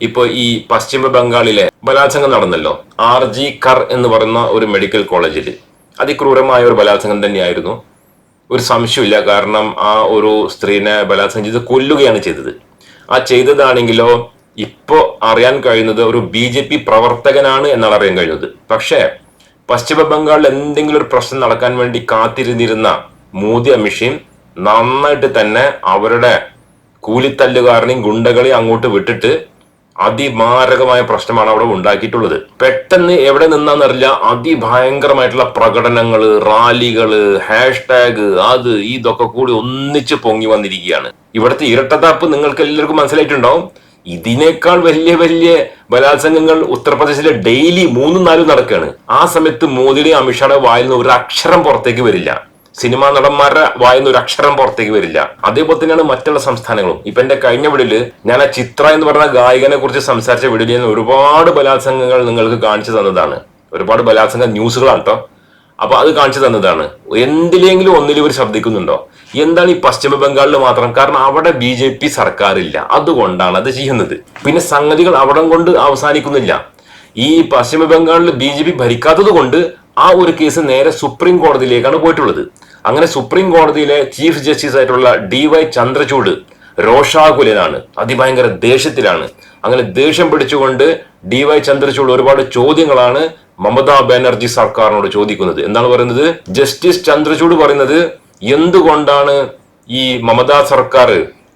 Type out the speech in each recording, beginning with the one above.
ഇപ്പൊ ഈ പശ്ചിമ ബംഗാളിലെ ബലാത്സംഗം നടന്നല്ലോ. ആർ ജി കർ എന്ന് പറയുന്ന ഒരു മെഡിക്കൽ കോളേജിൽ അതിക്രൂരമായ ഒരു ബലാത്സംഗം തന്നെയായിരുന്നു. ഒരു സംശയമില്ല കാരണം ആ ഒരു സ്ത്രീനെ ബലാത്സംഗം ചെയ്ത് കൊല്ലുകയാണ് ചെയ്തത്. ആ ചെയ്തതാണെങ്കിലോ ഇപ്പോ അറിയാൻ കഴിയുന്നത് ഒരു ബി ജെ പി പ്രവർത്തകനാണ് എന്നാണ് അറിയാൻ കഴിയുന്നത്. പക്ഷേ പശ്ചിമ ബംഗാളിൽ എന്തെങ്കിലും ഒരു പ്രശ്നം നടക്കാൻ വേണ്ടി കാത്തിരുന്നിരുന്ന മോദി അമിഷയും നന്നായിട്ട് തന്നെ അവരുടെ കൂലിത്തല്ലുകാരനെയും ഗുണ്ടകളെയും അങ്ങോട്ട് വിട്ടിട്ട് അതിമാരകമായ പ്രശ്നമാണ് അവിടെ ഉണ്ടാക്കിയിട്ടുള്ളത്. പെട്ടെന്ന് എവിടെ നിന്നാന്നറിയില്ല. അതിഭയങ്കരമായിട്ടുള്ള പ്രകടനങ്ങൾ റാലികൾ ഹാഷ്ടാഗ് അത് ഇതൊക്കെ കൂടി ഒന്നിച്ച് പൊങ്ങി വന്നിരിക്കുകയാണ്. ഇവിടുത്തെ ഇരട്ടത്താപ്പ് നിങ്ങൾക്ക് എല്ലാവർക്കും മനസ്സിലായിട്ടുണ്ടാവും. ഇതിനേക്കാൾ വലിയ വലിയ ബലാത്സംഗങ്ങൾ ഉത്തർപ്രദേശിലെ ഡെയിലി മൂന്നും നാലും നടക്കുകയാണ്. ആ സമയത്ത് മോദിയുടെയും അമിത്ഷായുടെ വായിൽ നിന്ന് ഒരു അക്ഷരം പുറത്തേക്ക് വരില്ല. സിനിമാ നടന്മാരുടെ വായന്ന് ഒരു അക്ഷരം പുറത്തേക്ക് വരില്ല. അതേപോലെ തന്നെയാണ് മറ്റുള്ള സംസ്ഥാനങ്ങളും. ഇപ്പൊ എന്റെ കഴിഞ്ഞ വിടിൽ ഞാൻ ആ ചിത്ര എന്ന് പറഞ്ഞ ഗായകനെ കുറിച്ച് സംസാരിച്ച ഞാൻ ഒരുപാട് ബലാത്സംഗങ്ങൾ നിങ്ങൾക്ക് കാണിച്ചു തന്നതാണ്. ഒരുപാട് ബലാത്സംഗ ന്യൂസുകളാണ് കേട്ടോ അപ്പൊ അത് കാണിച്ചു തന്നതാണ്. എന്തിലെങ്കിലും ഒന്നിലും ഇവർ ശബ്ദിക്കുന്നുണ്ടോ എന്താണ് ഈ പശ്ചിമ ബംഗാളിൽ മാത്രം? കാരണം അവിടെ ബി ജെ പി സർക്കാരില്ല. അതുകൊണ്ടാണ് അത് ചെയ്യുന്നത്. പിന്നെ സംഗതികൾ അവിടെ കൊണ്ട് അവസാനിക്കുന്നില്ല. ഈ പശ്ചിമ ബംഗാളിൽ ബി ജെ പി ഭരിക്കാത്തത് കൊണ്ട് ആ ഒരു കേസ് നേരെ സുപ്രീം കോടതിയിലേക്കാണ് പോയിട്ടുള്ളത്. അങ്ങനെ സുപ്രീം കോടതിയിലെ ചീഫ് ജസ്റ്റിസ് ആയിട്ടുള്ള ഡി വൈ ചന്ദ്രചൂഡ് രോഷാകുലനാണ്. അതിഭയങ്കര ദേഷ്യത്തിലാണ്. അങ്ങനെ ദേഷ്യം പിടിച്ചുകൊണ്ട് ഡി വൈ ചന്ദ്രചൂഡ് ഒരുപാട് ചോദ്യങ്ങളാണ് മമതാ ബാനർജി സർക്കാരിനോട് ചോദിക്കുന്നത്. എന്താണ് പറയുന്നത്? ജസ്റ്റിസ് ചന്ദ്രചൂഡ് പറയുന്നത് എന്തുകൊണ്ടാണ് ഈ മമതാ സർക്കാർ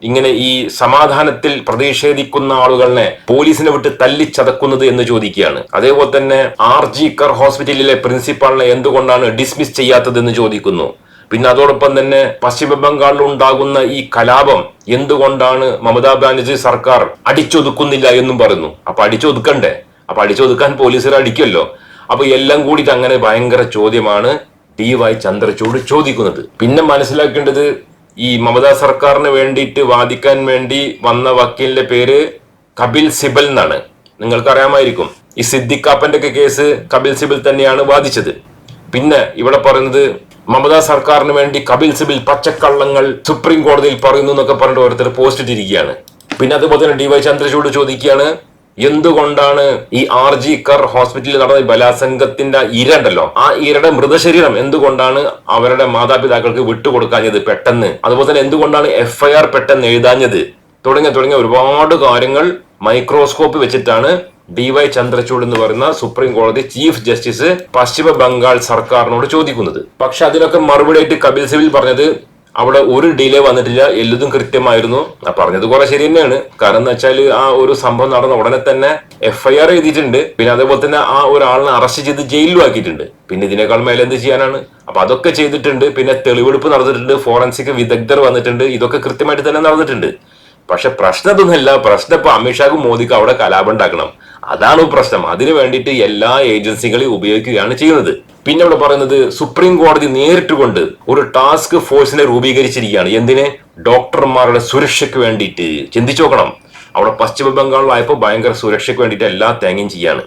ഇങ്ങനെ ഈ സമാധാനത്തിൽ പ്രതിഷേധിക്കുന്ന ആളുകളെ പോലീസിനെ വിട്ട് തല്ലിച്ചതക്കുന്നത് എന്ന് ചോദിക്കുകയാണ്. അതേപോലെ തന്നെ ആർ ജി കർ ഹോസ്പിറ്റലിലെ പ്രിൻസിപ്പാളിനെ എന്തുകൊണ്ടാണ് ഡിസ്മിസ് ചെയ്യാത്തത് എന്ന് ചോദിക്കുന്നു. പിന്നെ അതോടൊപ്പം തന്നെ പശ്ചിമ ബംഗാളിൽ ഉണ്ടാകുന്ന ഈ കലാപം എന്തുകൊണ്ടാണ് മമതാ ബാനർജി സർക്കാർ അടിച്ചൊതുക്കുന്നില്ല എന്നും പറയുന്നു? അപ്പൊ അടിച്ചൊതുക്കണ്ടേ? അപ്പൊ അടിച്ചൊതുക്കാൻ പോലീസുകാർ അടിക്കുമല്ലോ. അപ്പൊ എല്ലാം കൂടി അങ്ങനെ ഭയങ്കര ചോദ്യമാണ് ഡി വൈ ചന്ദ്രചൂഡ് ചോദിക്കുന്നത്. പിന്നെ മനസ്സിലാക്കേണ്ടത് ഈ മമതാ സർക്കാരിന് വേണ്ടിയിട്ട് വാദിക്കാൻ വേണ്ടി വന്ന വക്കീലിന്റെ പേര് കപിൽ സിബൽ എന്നാണ്. നിങ്ങൾക്ക് അറിയാമായിരിക്കും ഈ സിദ്ദിഖാപ്പന്റെ ഒക്കെ കേസ് കപിൽ സിബൽ തന്നെയാണ് വാദിച്ചത്. പിന്നെ ഇവിടെ പറയുന്നത് മമതാ സർക്കാരിന് വേണ്ടി കപിൽ സിബിൽ പച്ചക്കള്ളങ്ങൾ സുപ്രീം കോടതിയിൽ പറയുന്നു എന്നൊക്കെ പറഞ്ഞിട്ട് ഓരോരുത്തർ പോസ്റ്റ് ഇട്ടിരിക്കുകയാണ്. പിന്നെ അതുപോലെ തന്നെ ഡി വൈ ചന്ദ്രചൂഡ് ചോദിക്കുകയാണ് എന്തുകൊണ്ടാണ് ഈ ആർ ജി കർ ഹോസ്പിറ്റലിൽ നടന്ന ബലാസംഗത്തിന്റെ ഇരണ്ടല്ലോ ഇര ആ ഇരയുടെ മൃതശരീരം എന്തുകൊണ്ടാണ് അവരുടെ മാതാപിതാക്കൾക്ക് വിട്ടുകൊടുക്കാഞ്ഞത് പെട്ടെന്ന്? അതുപോലെ തന്നെ എന്തുകൊണ്ടാണ് എഫ്ഐആർ പെട്ടെന്ന് എഴുതാഞ്ഞത്? തുടങ്ങിയ തുടങ്ങിയ ഒരുപാട് കാര്യങ്ങൾ മൈക്രോസ്കോപ്പ് വെച്ചിട്ടാണ് ഡി വൈ ചന്ദ്രചൂഡ് എന്ന് പറയുന്ന സുപ്രീം കോടതി ചീഫ് ജസ്റ്റിസ് പശ്ചിമ ബംഗാൾ സർക്കാരിനോട് ചോദിക്കുന്നത്. പക്ഷെ അതിനൊക്കെ മറുപടിയായിട്ട് കപിൽ സിബിൽ പറഞ്ഞത് അവിടെ ഒരു ഡിലേ വന്നിട്ടില്ല എല്ലതും കൃത്യമായിരുന്നു. ആ പറഞ്ഞത് കുറെ ശരി തന്നെയാണ്. കാരണം എന്ന് വെച്ചാൽ ആ ഒരു സംഭവം നടന്ന ഉടനെ തന്നെ എഫ്ഐആർ എഴുതിയിട്ടുണ്ട്. പിന്നെ അതേപോലെ തന്നെ ആ ഒരാളിനെ അറസ്റ്റ് ചെയ്ത് ജയിലിലും ആക്കിയിട്ടുണ്ട് പിന്നെ ഇതിനേക്കാൾ മേലെ എന്ത് ചെയ്യാനാണ്? അപ്പൊ അതൊക്കെ ചെയ്തിട്ടുണ്ട്. പിന്നെ തെളിവെടുപ്പ് നടന്നിട്ടുണ്ട്. ഫോറൻസിക് വിദഗ്ധർ വന്നിട്ടുണ്ട്. ഇതൊക്കെ കൃത്യമായിട്ട് തന്നെ നടന്നിട്ടുണ്ട്. പക്ഷെ പ്രശ്നം ഇതൊന്നുമല്ല പ്രശ്നം ഇപ്പൊ അമിത്ഷാക്കും മോദിക്കും അവിടെ കലാപം ഉണ്ടാക്കണം. അതാണ് പ്രശ്നം. അതിനു വേണ്ടിയിട്ട് എല്ലാ ഏജൻസികളെയും ഉപയോഗിക്കുകയാണ് ചെയ്യുന്നത്. പിന്നെ ഇവിടെ പറയുന്നത് സുപ്രീം കോടതി നേരിട്ട് കൊണ്ട് ഒരു ടാസ്ക് ഫോഴ്സിനെ രൂപീകരിച്ചിരിക്കുകയാണ്. എന്തിനെ? ഡോക്ടർമാരുടെ സുരക്ഷയ്ക്ക് വേണ്ടിയിട്ട്. ചിന്തിച്ചു നോക്കണം. അവിടെ പശ്ചിമ ബംഗാളിലായപ്പോൾ ഭയങ്കര സുരക്ഷയ്ക്ക് വേണ്ടിയിട്ട് എല്ലാ തേങ്ങയും ചെയ്യാണ്.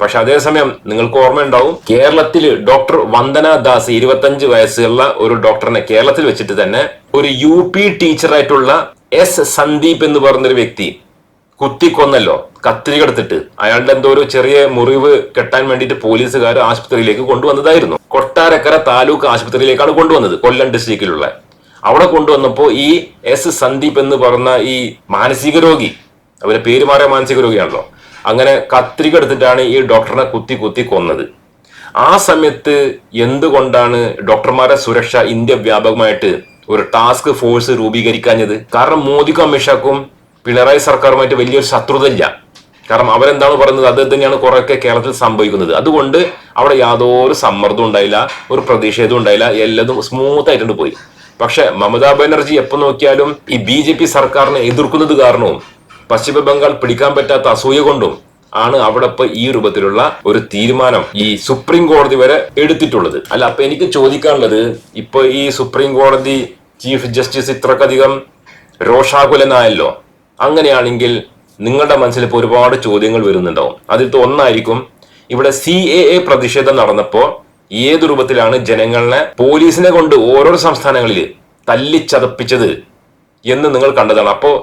പക്ഷെ അതേസമയം നിങ്ങൾക്ക് ഓർമ്മയുണ്ടാവും കേരളത്തിൽ ഡോക്ടർ വന്ദന ദാസ് ഇരുപത്തഞ്ച് വയസ്സുള്ള ഒരു ഡോക്ടറിനെ കേരളത്തിൽ വെച്ചിട്ട് തന്നെ ഒരു യു പി ടീച്ചറായിട്ടുള്ള എസ് സന്ദീപ് എന്ന് പറഞ്ഞൊരു വ്യക്തി കുത്തിക്കൊന്നല്ലോ കത്തിരി എടുത്തിട്ട് അയാളുടെ എന്തോ ഒരു ചെറിയ മുറിവ് കെട്ടാൻ വേണ്ടിയിട്ട് പോലീസുകാർ ആശുപത്രിയിലേക്ക് കൊണ്ടുവന്നതായിരുന്നു. കൊട്ടാരക്കര താലൂക്ക് ആശുപത്രിയിലേക്കാണ് കൊണ്ടുവന്നത് കൊല്ലം ഡിസ്ട്രിക്റ്റിലുള്ള. അവിടെ കൊണ്ടുവന്നപ്പോൾ ഈ എസ് സന്ദീപ് എന്ന് പറഞ്ഞ ഈ മാനസിക രോഗി അവരെ പേര് മാറിയ മാനസിക രോഗിയാണല്ലോ അങ്ങനെ കത്തിരി എടുത്തിട്ടാണ് ഈ ഡോക്ടറിനെ കുത്തി കുത്തി കൊന്നത്. ആ സമയത്ത് എന്തുകൊണ്ടാണ് ഡോക്ടർമാരുടെ സുരക്ഷ ഇന്ത്യ വ്യാപകമായിട്ട് ഒരു ടാസ്ക് ഫോഴ്സ് രൂപീകരിക്കാഞ്ഞത്. കാരണം മോദിക്കും അമിത്ഷാക്കും പിണറായി സർക്കാരുമായിട്ട് വലിയൊരു ശത്രുത ഇല്ല കാരണം അവരെന്താണ് പറയുന്നത്? അത് തന്നെയാണ് കുറെയൊക്കെ കേരളത്തിൽ സംഭവിക്കുന്നത്. അതുകൊണ്ട് അവിടെ യാതൊരു സമ്മർദ്ദം ഉണ്ടായില്ല ഒരു പ്രതിഷേധം ഉണ്ടായില്ല. എല്ലാതും സ്മൂത്ത് ആയിട്ടുണ്ട് പോയി. പക്ഷെ മമതാ ബാനർജി എപ്പോൾ നോക്കിയാലും ഈ ബി ജെ പി സർക്കാരിനെ എതിർക്കുന്നത് കാരണവും പശ്ചിമ ബംഗാൾ പിടിക്കാൻ പറ്റാത്ത അസൂയ കൊണ്ടും ആണ് അവിടെ ഇപ്പൊ ഈ രൂപത്തിലുള്ള ഒരു തീരുമാനം ഈ സുപ്രീം കോടതി വരെ എടുത്തിട്ടുള്ളത്. അല്ല അപ്പൊ എനിക്ക് ചോദിക്കാനുള്ളത് ഇപ്പൊ ഈ സുപ്രീം കോടതി ചീഫ് ജസ്റ്റിസ് ഇത്രക്കധികം രോഷാകുലനായല്ലോ. അങ്ങനെയാണെങ്കിൽ നിങ്ങളുടെ മനസ്സിൽ ഇപ്പോൾ ഒരുപാട് ചോദ്യങ്ങൾ വരുന്നുണ്ടാവും. അതിലത്തെ ഒന്നായിരിക്കും ഇവിടെ സി എ എ പ്രതിഷേധം നടന്നപ്പോൾ ഏത് രൂപത്തിലാണ് ജനങ്ങളെ പോലീസിനെ കൊണ്ട് ഓരോ സംസ്ഥാനങ്ങളിൽ തല്ലിച്ചതപ്പിച്ചത് എന്ന് നിങ്ങൾ കണ്ടതാണ്. അപ്പോൾ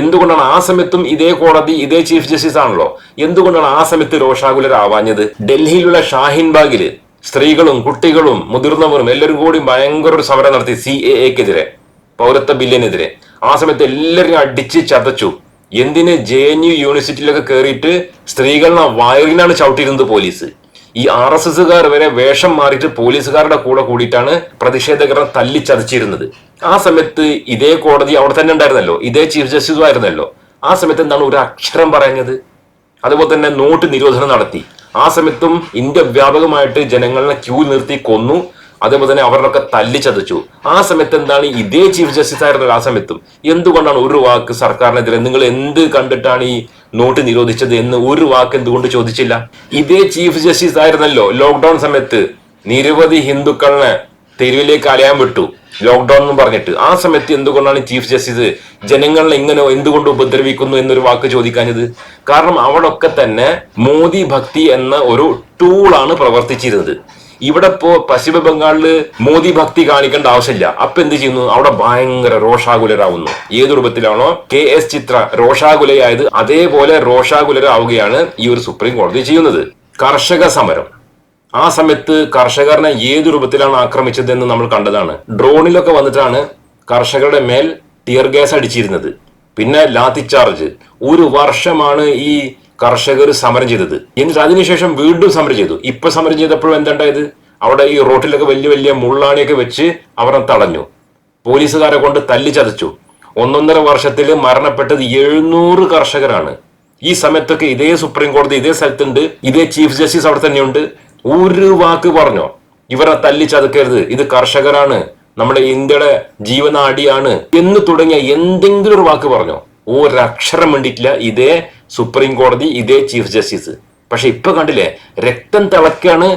എന്തുകൊണ്ടാണ് ആ സമയത്തും ഇതേ കോടതി ഇതേ ചീഫ് ജസ്റ്റിസ് ആണല്ലോ എന്തുകൊണ്ടാണ് ആ സമയത്ത് രോഷാകുലരാവാഞ്ഞത്? ഡൽഹിയിലുള്ള ഷാഹിൻ ബാഗിൽ സ്ത്രീകളും കുട്ടികളും മുതിർന്നവരും എല്ലാവരും കൂടി ഭയങ്കര ഒരു സമരം നടത്തി സി എ എക്കെതിരെ പൗരത്വ ബില്ലിനെതിരെ. ആ സമയത്ത് എല്ലാവരും അടിച്ച് ചതച്ചു. എന്തിന് ജെ എൻ യു യൂണിവേഴ്സിറ്റിയിലൊക്കെ കയറിയിട്ട് സ്ത്രീകളുടെ വയറിനാണ് ചവിട്ടിയിരുന്നത് പോലീസ്? ഈ ആർ എസ് എസ്സുകാർ വരെ വേഷം മാറിയിട്ട് പോലീസുകാരുടെ കൂടെ കൂടിയിട്ടാണ് പ്രതിഷേധകരെ തല്ലിച്ചതച്ചിരുന്നത് ആ സമയത്ത് ഇതേ കോടതി അവിടെ തന്നെ ഉണ്ടായിരുന്നല്ലോ. ഇതേ ചീഫ് ജസ്റ്റിസും ആയിരുന്നല്ലോ. ആ സമയത്ത് എന്താണ് ഒരു അക്ഷരം പറയുന്നത്? അതുപോലെ തന്നെ നോട്ട് നിരോധനം നടത്തി. ആ സമയത്തും ഇന്ത്യ വ്യാപകമായിട്ട് ജനങ്ങളെ ക്യൂ നിർത്തി കൊന്നു. അതേപോലെ തന്നെ അവരുടെ തല്ലിച്ചതച്ചു ആ സമയത്ത് എന്താണ് ഇതേ ചീഫ് ജസ്റ്റിസ് ആയിരുന്നു ആ സമയത്തും. എന്തുകൊണ്ടാണ് ഒരു വാക്ക് സർക്കാരിനെതിരെ? നിങ്ങൾ എന്ത് കണ്ടിട്ടാണ് ഈ നോട്ട് നിരോധിച്ചത് എന്ന് ഒരു വാക്ക് എന്തുകൊണ്ട് ചോദിച്ചില്ല? ഇതേ ചീഫ് ജസ്റ്റിസ് ആയിരുന്നല്ലോ ലോക്ക്ഡൌൺ സമയത്ത്. നിരവധി ഹിന്ദുക്കളെ തെരുവിലേക്ക് അലയാൻ വിട്ടു. ലോക്ക്ഡൌൺ എന്ന് പറഞ്ഞിട്ട്. ആ സമയത്ത് എന്തുകൊണ്ടാണ് ചീഫ് ജസ്റ്റിസ് ജനങ്ങളെ ഇങ്ങനെ എന്തുകൊണ്ട് ഉപദ്രവിക്കുന്നു എന്നൊരു വാക്ക് ചോദിക്കാഞ്ഞത്? കാരണം അവിടൊക്കെ തന്നെ മോദി ഭക്തി എന്ന ഒരു ടൂളാണ് പ്രവർത്തിച്ചിരുന്നത്. ഇവിടെ ഇപ്പോ പശ്ചിമ ബംഗാളിൽ മോദി ഭക്തി കാണിക്കേണ്ട ആവശ്യമില്ല. അപ്പൊ എന്ത് ചെയ്യുന്നു? അവിടെ ഭയങ്കര രോഷാകുലരാവുന്നു. ഏത് രൂപത്തിലാണോ? കെ എസ് ചിത്ര രോഷാകുലയായത് അതേപോലെ രോഷാകുലരാവുകയാണ് ഈ ഒരു സുപ്രീം കോടതി ചെയ്യുന്നത്. കർഷക സമരം. ആ സമയത്ത് കർഷകരനെ ഏത് രൂപത്തിലാണ് ആക്രമിച്ചതെന്ന് നമ്മൾ കണ്ടതാണ്. ഡ്രോണിലൊക്കെ വന്നിട്ടാണ് കർഷകരുടെ മേൽ ടിയർ ഗ്യാസ് അടിച്ചിരുന്നത്. പിന്നെ ലാത്തി ചാർജ് ഒരു വർഷമാണ് ഈ കർഷകർ സമരം ചെയ്തത്. എന്നിട്ട് അതിനുശേഷം വീണ്ടും സമരം ചെയ്തു. ഇപ്പൊ സമരം ചെയ്തപ്പോഴും എന്തുണ്ടായത്? അവിടെ ഈ റോട്ടിലൊക്കെ വലിയ വലിയ മുള്ളാണിയൊക്കെ വെച്ച് അവരെ തടഞ്ഞു. പോലീസുകാരെ കൊണ്ട് തല്ലി ചതച്ചു. ഒന്നൊന്നര വർഷത്തിൽ മരണപ്പെട്ടത് എഴുന്നൂറ് കർഷകരാണ്. ഈ സമയത്തൊക്കെ ഇതേ സുപ്രീം കോടതി ഇതേ സ്ഥലത്തുണ്ട്. ഇതേ ചീഫ് ജസ്റ്റിസ് അവിടെ തന്നെയുണ്ട്. ഒരു വാക്ക് പറഞ്ഞോ? ഇവരെ തല്ലി ചതക്കരുത്. ഇത് കർഷകരാണ്. നമ്മുടെ ഇന്ത്യയുടെ ജീവനാടിയാണ് എന്ന് തുടങ്ങിയ എന്തെങ്കിലും ഒരു വാക്ക് പറഞ്ഞോ? ഒരക്ഷരം വേണ്ടിയിട്ടില്ല ഇതേ സുപ്രീം കോടതി ഇതേ ചീഫ് ജസ്റ്റിസ്. പക്ഷെ ഇപ്പൊ കണ്ടില്ലേ രക്തം തിളക്കാണ്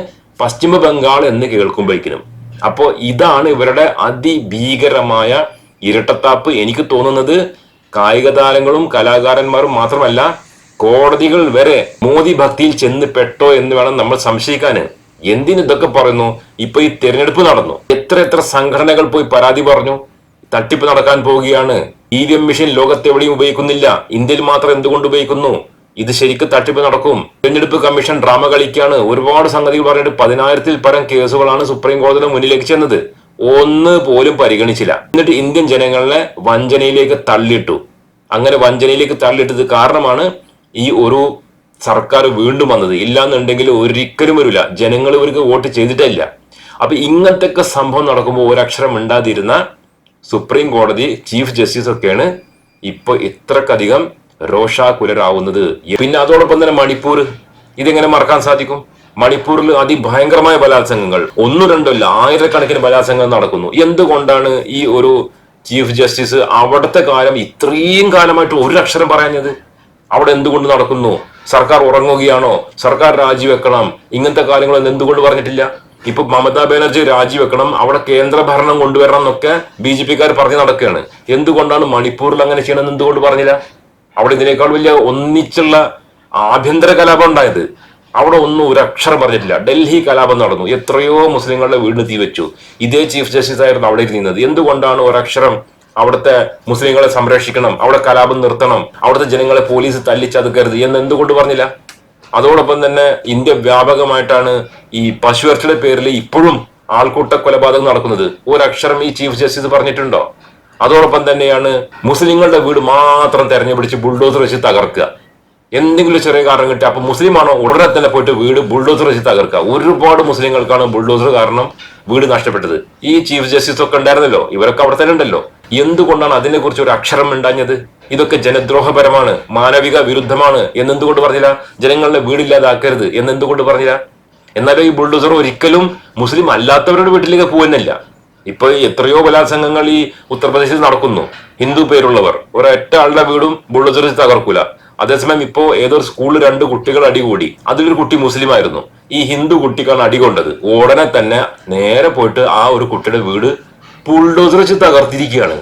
പശ്ചിമ ബംഗാൾ എന്ന് കേൾക്കുമ്പോഴേക്കിനും. അപ്പോ ഇതാണ് ഇവരുടെ അതിഭീകരമായ ഇരട്ടത്താപ്പ്. എനിക്ക് തോന്നുന്നത് കായിക താരങ്ങളും കലാകാരന്മാരും മാത്രമല്ല കോടതികൾ വരെ മോദി ഭക്തിയിൽ ചെന്ന് പെട്ടോ എന്ന് വേണം നമ്മൾ സംശയിക്കാന്. എന്തിന് ഇതൊക്കെ പറയുന്നു? ഇപ്പൊ ഈ തെരഞ്ഞെടുപ്പ് നടന്നു. എത്ര എത്ര സംഘടനകൾ പോയി പരാതി പറഞ്ഞു. തട്ടിപ്പ് നടക്കാൻ പോവുകയാണ്. ഇ വി എം മെഷീൻ ലോകത്തെവിടെയും ഉപയോഗിക്കുന്നില്ല. ഇന്ത്യയിൽ മാത്രം എന്തുകൊണ്ട് ഉപയോഗിക്കുന്നു? ഇത് ശരിക്കും തട്ടിപ്പ് നടക്കും. തെരഞ്ഞെടുപ്പ് കമ്മീഷൻ ഡ്രാമ കളിക്കാണ് ഒരുപാട് സംഗതികൾ പറഞ്ഞിട്ട് പതിനായിരത്തിൽ പരം കേസുകളാണ് സുപ്രീം കോടതിയുടെ മുന്നിലേക്ക് ചെന്നത്. ഒന്ന് പോലും പരിഗണിച്ചില്ല. എന്നിട്ട് ഇന്ത്യൻ ജനങ്ങളെ വഞ്ചനയിലേക്ക് തള്ളിയിട്ടു. അങ്ങനെ വഞ്ചനയിലേക്ക് തള്ളിയിട്ടത് കാരണമാണ് ഈ ഒരു സർക്കാർ വീണ്ടും വന്നത്. ഇല്ലാന്നുണ്ടെങ്കിൽ ഒരിക്കലും വരില്ല. ജനങ്ങൾ ഇവർക്ക് വോട്ട് ചെയ്തിട്ടില്ല അപ്പൊ ഇങ്ങനത്തെ സംഭവം നടക്കുമ്പോൾ ഒരക്ഷരം ഉണ്ടാതിരുന്ന സുപ്രീം കോടതി ചീഫ് ജസ്റ്റിസ് ഒക്കെയാണ് ഇപ്പൊ ഇത്രക്കധികം രോഷാകുലരാവുന്നത്. പിന്നെ അതോടൊപ്പം തന്നെ മണിപ്പൂർ. ഇതെങ്ങനെ മറക്കാൻ സാധിക്കും? മണിപ്പൂരിൽ അതിഭയങ്കരമായ ബലാത്സംഗങ്ങൾ. ഒന്നും രണ്ടോ അല്ല ആയിരക്കണക്കിന് ബലാത്സംഗങ്ങൾ നടക്കുന്നു. എന്തുകൊണ്ടാണ് ഈ ഒരു ചീഫ് ജസ്റ്റിസ് അവിടുത്തെ കാലം ഇത്രയും കാലമായിട്ട് ഒരു അക്ഷരം പറയാഞ്ഞത്? അവിടെ എന്തുകൊണ്ട് നടക്കുന്നു? സർക്കാർ ഉറങ്ങുകയാണോ? സർക്കാർ രാജിവെക്കണം. ഇങ്ങനത്തെ കാര്യങ്ങളൊന്നും എന്തുകൊണ്ട് പറഞ്ഞിട്ടില്ല? ഇപ്പൊ മമതാ ബാനർജി രാജിവെക്കണം അവിടെ കേന്ദ്ര ഭരണം കൊണ്ടുവരണം എന്നൊക്കെ ബി ജെ പിക്കാർ പറഞ്ഞു നടക്കുകയാണ്. എന്തുകൊണ്ടാണ് മണിപ്പൂരിൽ അങ്ങനെ ചെയ്യണമെന്ന് എന്തുകൊണ്ട് പറഞ്ഞില്ല? അവിടെ ഇതിനേക്കാൾ വലിയ ഒന്നിച്ചുള്ള ആഭ്യന്തര കലാപം ഉണ്ടായത്. അവിടെ ഒന്നും ഒരു അക്ഷരം പറഞ്ഞിട്ടില്ല. ഡൽഹി കലാപം നടന്നു. എത്രയോ മുസ്ലിങ്ങളുടെ വീടിന് തീവച്ചു ഇതേ ചീഫ് ജസ്റ്റിസ് ആയിരുന്നു അവിടെ ഇരുന്നത്. എന്തുകൊണ്ടാണ് ഒരക്ഷരം അവിടുത്തെ മുസ്ലിങ്ങളെ സംരക്ഷിക്കണം അവിടെ കലാപം നിർത്തണം അവിടുത്തെ ജനങ്ങളെ പോലീസ് തല്ലിച്ചതുക്കരുത് എന്ന് എന്തുകൊണ്ട് പറഞ്ഞില്ല? അതോടൊപ്പം തന്നെ ഇന്ത്യ വ്യാപകമായിട്ടാണ് ഈ പശുവർച്ചയുടെ പേരിൽ ഇപ്പോഴും ആൾക്കൂട്ട കൊലപാതകം നടക്കുന്നത്. ഒരക്ഷരം ഈ ചീഫ് ജസ്റ്റിസ് പറഞ്ഞിട്ടുണ്ടോ? അതോടൊപ്പം തന്നെയാണ് മുസ്ലിങ്ങളുടെ വീട് മാത്രം തെരഞ്ഞുപിടിച്ച് ബുൾഡോസർ വെച്ച് തകർക്കുക. എന്തെങ്കിലും ചെറിയ കാരണം കിട്ടി അപ്പൊ മുസ്ലിമാണോ ഉടനെ തന്നെ പോയിട്ട് വീട് ബുൾഡോസർ വെച്ച് തകർക്കുക? ഒരുപാട് മുസ്ലിങ്ങൾക്കാണ് ബുൾഡോസർ കാരണം വീട് നഷ്ടപ്പെട്ടത്. ഈ ചീഫ് ജസ്റ്റിസ് ഒക്കെ ഉണ്ടായിരുന്നല്ലോ ഇവരൊക്കെ അവിടെ തന്നെ ഉണ്ടല്ലോ. എന്തുകൊണ്ടാണ് അതിനെ കുറിച്ച് ഒരു അക്ഷരം ഉണ്ടാഞ്ഞത് ഇതൊക്കെ ജനദ്രോഹപരമാണ് മാനവിക വിരുദ്ധമാണ് എന്നെന്തുകൊണ്ട് പറഞ്ഞില്ല? ജനങ്ങളുടെ വീടില്ലാതാക്കരുത് എന്നെന്തുകൊണ്ട് പറഞ്ഞില്ല? എന്നാലും ഈ ബുൾഡോസർ ഒരിക്കലും മുസ്ലിം അല്ലാത്തവരുടെ വീട്ടിലേക്ക് പോകുന്നില്ല ഇപ്പൊ എത്രയോ ബലാത്സംഗങ്ങൾ ഈ ഉത്തർപ്രദേശിൽ നടക്കുന്നു. ഹിന്ദു പേരുള്ളവർ. ഒരൊറ്റ ആളുടെ വീടും ബുൾഡോസർ തകർക്കൂല. അതേസമയം ഇപ്പോ ഏതൊരു സ്കൂളിൽ രണ്ട് കുട്ടികൾ അടികൂടി അതിലൊരു കുട്ടി മുസ്ലിം ആയിരുന്നു ഈ ഹിന്ദു കുട്ടിക്കാണ് അടികൊണ്ടത് ഉടനെ തന്നെ നേരെ പോയിട്ട് ആ ഒരു കുട്ടിയുടെ വീട് ബുൾഡോസർ വെച്ച് തകർത്തിരിക്കുകയാണ്.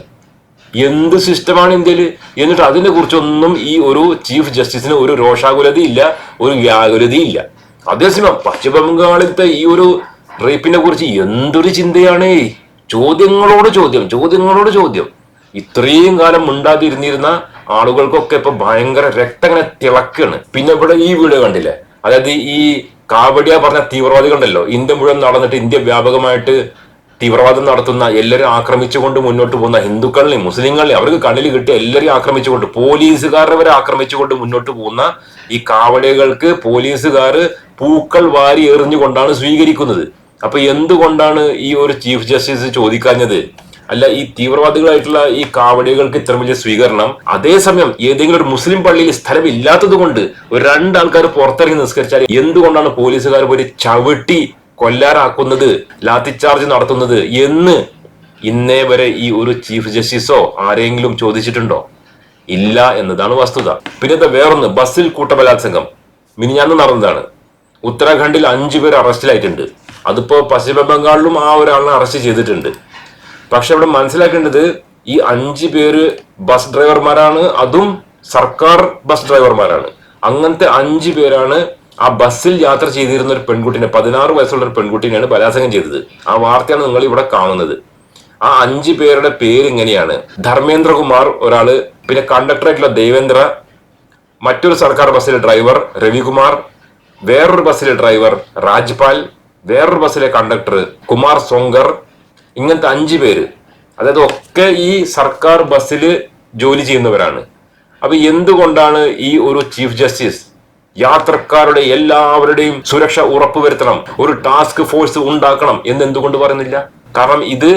എന്ത് സിസ്റ്റമാണ് ഇന്ത്യയിൽ എന്നിട്ട് അതിനെ കുറിച്ചൊന്നും ഈ ഒരു ചീഫ് ജസ്റ്റിസിന് ഒരു രോഷാകുലതയില്ല ഒരു വ്യാകുലതയില്ല അതേസമയം പശ്ചിമ ബംഗാളിലത്തെ ഈ ഒരു റേപ്പിനെ കുറിച്ച് എന്തൊരു ചിന്തയാണ്? ചോദ്യങ്ങളോട് ചോദ്യം ചോദ്യങ്ങളോട് ചോദ്യം. ഇത്രയും കാലം മിണ്ടാതിരുന്നിരുന്ന ആളുകൾക്കൊക്കെ ഇപ്പൊ ഭയങ്കര രക്തം ഇങ്ങനെ തിളക്കാണ്. പിന്നെ ഇവിടെ ഈ വീഡിയോ കണ്ടില്ലേ? അതായത് ഈ കാവടിയ പറഞ്ഞ തീവ്രവാദികൾ ഉണ്ടല്ലോ ഇന്ത്യ മുഴുവൻ നടന്നിട്ട് ഇന്ത്യ വ്യാപകമായിട്ട് തീവ്രവാദം നടത്തുന്ന എല്ലാവരും ആക്രമിച്ചുകൊണ്ട് മുന്നോട്ട് പോകുന്ന ഹിന്ദുക്കളെയും മുസ്ലിങ്ങളെയും അവർക്ക് കണ്ണിൽ കിട്ടിയ എല്ലാവരെയും ആക്രമിച്ചുകൊണ്ട് പോലീസുകാരെ വരെ ആക്രമിച്ചുകൊണ്ട് മുന്നോട്ട് പോകുന്ന ഈ കാവടികൾക്ക് പോലീസുകാർ പൂക്കൾ വാരി എറിഞ്ഞുകൊണ്ടാണ് സ്വീകരിക്കുന്നത്. അപ്പൊ എന്തുകൊണ്ടാണ് ഈ ഒരു ചീഫ് ജസ്റ്റിസ് ചോദിക്കാഞ്ഞത്? അല്ല ഈ തീവ്രവാദികളായിട്ടുള്ള ഈ കാവടികൾക്ക് ഇത്ര വലിയ സ്വീകരണം അതേസമയം ഏതെങ്കിലും ഒരു മുസ്ലിം പള്ളിയിൽ സ്ഥലം ഇല്ലാത്തത് കൊണ്ട് ഒരു രണ്ടാൾക്കാർ പുറത്തിറങ്ങി നിസ്കരിച്ചാൽ എന്തുകൊണ്ടാണ് പോലീസുകാർ ഒരു ചവിട്ടി കൊല്ലാറാക്കുന്നത് ലാത്തിച്ചാർജ് നടത്തുന്നത് എന്ന് ഇന്നേ വരെ ഈ ഒരു ചീഫ് ജസ്റ്റിസോ ആരെങ്കിലും ചോദിച്ചിട്ടുണ്ടോ? ഇല്ല എന്നതാണ് വസ്തുത. പിന്നെ എന്താ വേറൊന്ന് ബസ്സിൽ കൂട്ടബലാത്സംഗം. മിനിഞ്ഞാന്ന് നടന്നതാണ്. ഉത്തരാഖണ്ഡിൽ അഞ്ചു പേർ അറസ്റ്റിലായിട്ടുണ്ട്. അതിപ്പോ പശ്ചിമ ബംഗാളിലും ആ ഒരാളിനെ അറസ്റ്റ് ചെയ്തിട്ടുണ്ട്. പക്ഷെ അവിടെ മനസ്സിലാക്കേണ്ടത് ഈ അഞ്ച് പേര് ബസ് ഡ്രൈവർമാരാണ് അതും സർക്കാർ ബസ് ഡ്രൈവർമാരാണ് അങ്ങനത്തെ അഞ്ച് പേരാണ് ആ ബസ്സിൽ യാത്ര ചെയ്തിരുന്ന ഒരു പെൺകുട്ടിനെ പതിനാറ് വയസ്സുള്ള ഒരു പെൺകുട്ടിനെയാണ് ബലാത്സംഗം ചെയ്തത്. ആ വാർത്തയാണ് നിങ്ങൾ ഇവിടെ കാണുന്നത്. ആ അഞ്ച് പേരുടെ പേര് ഇങ്ങനെയാണ്. ധർമ്മേന്ദ്രകുമാർ ഒരാൾ പിന്നെ കണ്ടക്ടറായിട്ടുള്ള ദേവേന്ദ്ര മറ്റൊരു സർക്കാർ ബസ്സിലെ ഡ്രൈവർ രവികുമാർ വേറൊരു ബസ്സിലെ ഡ്രൈവർ രാജ്പാൽ വേറൊരു ബസ്സിലെ കണ്ടക്ടർ കുമാർ സോങ്കർ ഇങ്ങനത്തെ അഞ്ച് പേര്. അതായത് ഒക്കെ ഈ സർക്കാർ ബസ്സിൽ ജോലി ചെയ്യുന്നവരാണ്. അപ്പൊ എന്തുകൊണ്ടാണ് ഈ ഒരു ചീഫ് ജസ്റ്റിസ് യാത്രക്കാരുടെ എല്ലാവരുടെയും സുരക്ഷ ഉറപ്പുവരുത്തണം ഒരു ടാസ്ക് ഫോഴ്സ് ഉണ്ടാക്കണം എന്ന് എന്തുകൊണ്ട് പറയുന്നില്ല? കാരണം ഇത്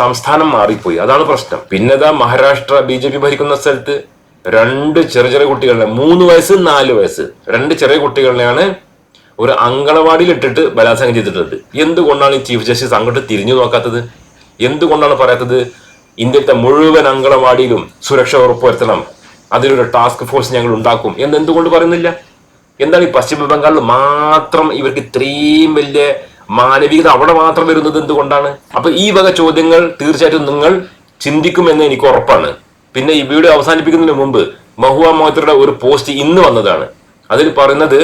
സംസ്ഥാനം മാറിപ്പോയി. അതാണ് പ്രശ്നം. പിന്നെതാ മഹാരാഷ്ട്ര ബി ജെ പി ഭരിക്കുന്ന സ്ഥലത്ത് രണ്ട് ചെറിയ ചെറിയ കുട്ടികളെ മൂന്ന് വയസ്സ് നാല് വയസ്സ്. രണ്ട് ചെറിയ കുട്ടികളെയാണ് ഒരു അങ്കണവാടിയിൽ ഇട്ടിട്ട് ബലാത്സംഗം ചെയ്തിട്ടുണ്ട് എന്തുകൊണ്ടാണ് ഈ ചീഫ് ജസ്റ്റിസ് അങ്ങോട്ട് തിരിഞ്ഞു നോക്കാത്തത്? എന്തുകൊണ്ടാണ് പറയാത്തത്? ഇന്ത്യത്തെ മുഴുവൻ അങ്കണവാടിയിലും സുരക്ഷ ഉറപ്പുവരുത്തണം. അതിലൊരു ടാസ്ക് ഫോഴ്സ് ഞങ്ങൾ ഉണ്ടാക്കും. എന്ന് എന്തുകൊണ്ട് പറയുന്നില്ല? എന്താണ് ഈ പശ്ചിമ ബംഗാളിൽ മാത്രം ഇവർക്ക് ഇത്രയും വലിയ മാനവികത അവിടെ മാത്രം വരുന്നത് എന്തുകൊണ്ടാണ്? അപ്പൊ ഈ വക ചോദ്യങ്ങൾ തീർച്ചയായിട്ടും നിങ്ങൾ ചിന്തിക്കുമെന്ന് എനിക്ക് ഉറപ്പാണ്. പിന്നെ ഈ വീഡിയോ അവസാനിപ്പിക്കുന്നതിന് മുമ്പ് മഹുവ മോഹത്തരുടെ ഒരു പോസ്റ്റ് ഇന്ന് വന്നതാണ്. അതിൽ പറയുന്നത്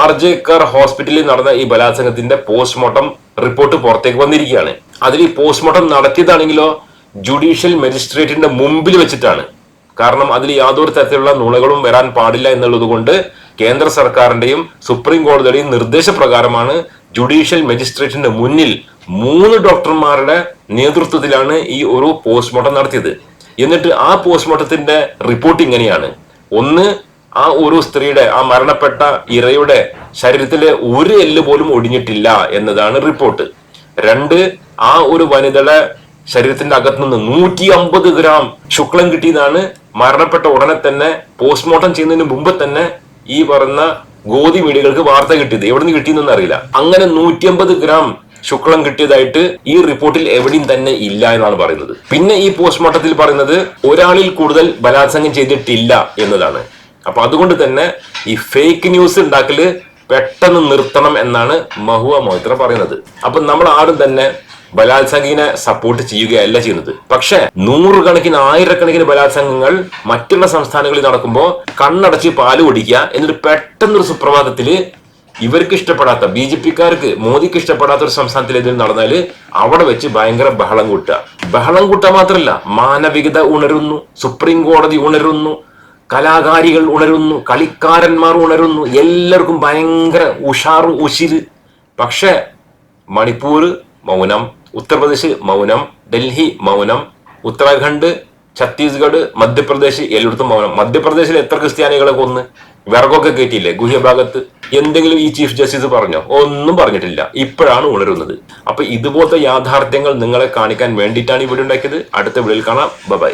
ആർ ജെ കർ ഹോസ്പിറ്റലിൽ നടന്ന ഈ ബലാത്സംഗത്തിന്റെ പോസ്റ്റ്മോർട്ടം റിപ്പോർട്ട് പുറത്തേക്ക് വന്നിരിക്കുകയാണ്. അതിൽ ഈ പോസ്റ്റ്മോർട്ടം നടത്തിയതാണെങ്കിലോ ജുഡീഷ്യൽ മജിസ്ട്രേറ്റിന്റെ മുമ്പിൽ വെച്ചിട്ടാണ്. കാരണം അതിൽ യാതൊരു തരത്തിലുള്ള നുണകളും വരാൻ പാടില്ല എന്നുള്ളത് കൊണ്ട് കേന്ദ്ര സർക്കാരിന്റെയും സുപ്രീം കോടതിയുടെയും നിർദ്ദേശപ്രകാരമാണ് ജുഡീഷ്യൽ മജിസ്ട്രേറ്റിന്റെ മുന്നിൽ മൂന്ന് ഡോക്ടർമാരുടെ നേതൃത്വത്തിലാണ് ഈ ഒരു പോസ്റ്റ്മോർട്ടം നടത്തിയത്. എന്നിട്ട് ആ പോസ്റ്റ്മോർട്ടത്തിന്റെ റിപ്പോർട്ട് ഇങ്ങനെയാണ്. ഒന്ന് ആ ഒരു സ്ത്രീയുടെ ആ മരണപ്പെട്ട ഇരയുടെ ശരീരത്തിലെ ഒരു എല്ല് പോലും ഒടിഞ്ഞിട്ടില്ല എന്നതാണ് റിപ്പോർട്ട് രണ്ട് ആ ഒരു വനിതയുടെ ശരീരത്തിന്റെ അകത്തുനിന്ന് നൂറ്റി അമ്പത് ഗ്രാം ശുക്ലം കിട്ടിയതാണ്. മരണപ്പെട്ട ഉടനെ തന്നെ പോസ്റ്റ്മോർട്ടം ചെയ്യുന്നതിന് മുമ്പ് തന്നെ ഈ പറഞ്ഞ ഗോതി മീഡിയകൾക്ക് വാർത്ത കിട്ടിയത്. എവിടെ നിന്ന് കിട്ടിയെന്നൊന്നും അറിയില്ല. അങ്ങനെ നൂറ്റി അമ്പത് ഗ്രാം ശുക്ലം കിട്ടിയതായിട്ട് ഈ റിപ്പോർട്ടിൽ എവിടെയും തന്നെ ഇല്ല എന്നാണ് പറയുന്നത്. പിന്നെ ഈ പോസ്റ്റ്മോർട്ടത്തിൽ പറയുന്നത് ഒരാളിൽ കൂടുതൽ ബലാത്സംഗം ചെയ്തിട്ടില്ല എന്നതാണ്. അപ്പൊ അതുകൊണ്ട് തന്നെ ഈ ഫേക്ക് ന്യൂസ് ഉണ്ടാക്കൽ പെട്ടെന്ന് നിർത്തണം എന്നാണ് മഹുവ മോഹിത്ര പറയുന്നത്. അപ്പൊ നമ്മൾ ആരും തന്നെ ബലാത്സംഗിനെ സപ്പോർട്ട് ചെയ്യുകയല്ല ചെയ്യുന്നത്. പക്ഷെ നൂറുകണക്കിന് ആയിരക്കണക്കിന് ബലാത്സംഗങ്ങൾ മറ്റുള്ള സംസ്ഥാനങ്ങളിൽ നടക്കുമ്പോൾ കണ്ണടച്ച് പാൽ കുടിക്കുക എന്നിട്ട് പെട്ടെന്നൊരു സുപ്രഭാതത്തിൽ ഇവർക്ക് ഇഷ്ടപ്പെടാത്ത ബി ജെ പിക്കാർക്ക് മോദിക്ക് ഇഷ്ടപ്പെടാത്ത ഒരു സംസ്ഥാനത്തിൽ എന്തെങ്കിലും നടന്നാൽ അവിടെ വെച്ച് ഭയങ്കര ബഹളം കൂട്ടുക. ബഹളം കൂട്ടുക മാത്രമല്ല മാനവികത ഉണരുന്നു സുപ്രീം കോടതി ഉണരുന്നു കലാകാരികൾ ഉണരുന്നു കളിക്കാരന്മാർ ഉണരുന്നു എല്ലാവർക്കും ഭയങ്കര ഉഷാറ് ഉശിര്. പക്ഷേ മണിപ്പൂർ മൗനം ഉത്തർപ്രദേശ് മൗനം ഡൽഹി മൗനം ഉത്തരാഖണ്ഡ് ഛത്തീസ്ഗഡ് മധ്യപ്രദേശ് എല്ലായിടത്തും മൗനം. മധ്യപ്രദേശിൽ എത്ര ക്രിസ്ത്യാനികളെ കൊന്ന് വിറകൊക്കെ കയറ്റിയില്ലേ ഗുഹ്യഭാഗത്ത്? എന്തെങ്കിലും ഈ ചീഫ് ജസ്റ്റിസ് പറഞ്ഞോ? ഒന്നും പറഞ്ഞിട്ടില്ല. ഇപ്പോഴാണ് ഉണരുന്നത്. അപ്പൊ ഇതുപോലത്തെ യാഥാർത്ഥ്യങ്ങൾ നിങ്ങളെ കാണിക്കാൻ വേണ്ടിയിട്ടാണ് ഇവിടെ ഉണ്ടാക്കിയത്. അടുത്ത വീഡിയോയിൽ കാണാം. ബൈ